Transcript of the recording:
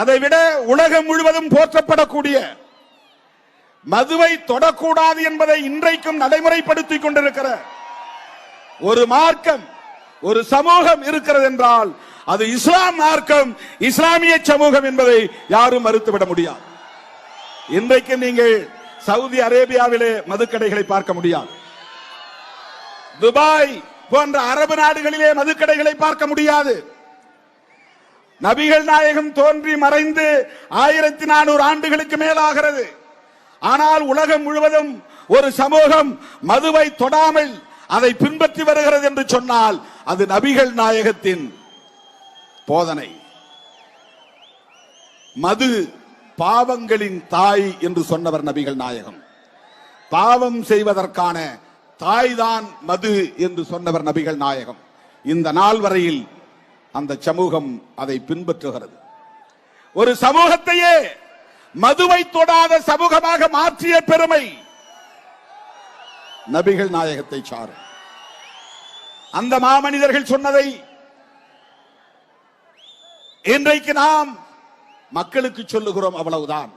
அதை விட உலகம் முழுவதும் போற்றப்படக்கூடிய மதுவை தொடக்கூடாது என்பதை இன்றைக்கும் நடைமுறைப்படுத்திக் கொண்டிருக்கிற ஒரு மார்க்கம் ஒரு சமூகம் இருக்கிறது என்றால் அது இஸ்லாம் மார்க்கம் இஸ்லாமிய சமூகம் என்பதை யாரும் மறுத்துவிட முடியாது. இன்றைக்கு நீங்கள் சவுதி அரேபியாவிலே மதுக்கடைகளை பார்க்க முடியாது. துபாய் போன்ற அரபு நாடுகளிலே மதுக்கடைகளை பார்க்க முடியாது. நபிகள் நாயகம் தோன்றி மறைந்து ஆயிரத்தி நானூறு ஆண்டுகளுக்கு மேலாகிறது. ஆனால் உலகம் முழுவதும் ஒரு சமூகம் மதுவை தொடாமல் அதை பின்பற்றி வருகிறது என்று சொன்னால் அது நபிகள் நாயகத்தின் போதனை. மது பாவங்களின் தாய் என்று சொன்னவர் நபிகள் நாயகம். பாவம் செய்வதற்கான தாய்தான் மது என்று சொன்னவர் நபிகள் நாயகம். இந்த நாள் வரையில் அந்த சமூகம் அதை பின்பற்றுகிறது. ஒரு சமூகத்தையே மதுவை தொடாத சமூகமாக மாற்றிய பெருமை நபிகள் நாயகத்தை சாரும். அந்த மாமனிதர்கள் சொன்னதை இன்றைக்கு நாம் மக்களுக்கு சொல்லுகிறோம் அவ்வளவுதான்.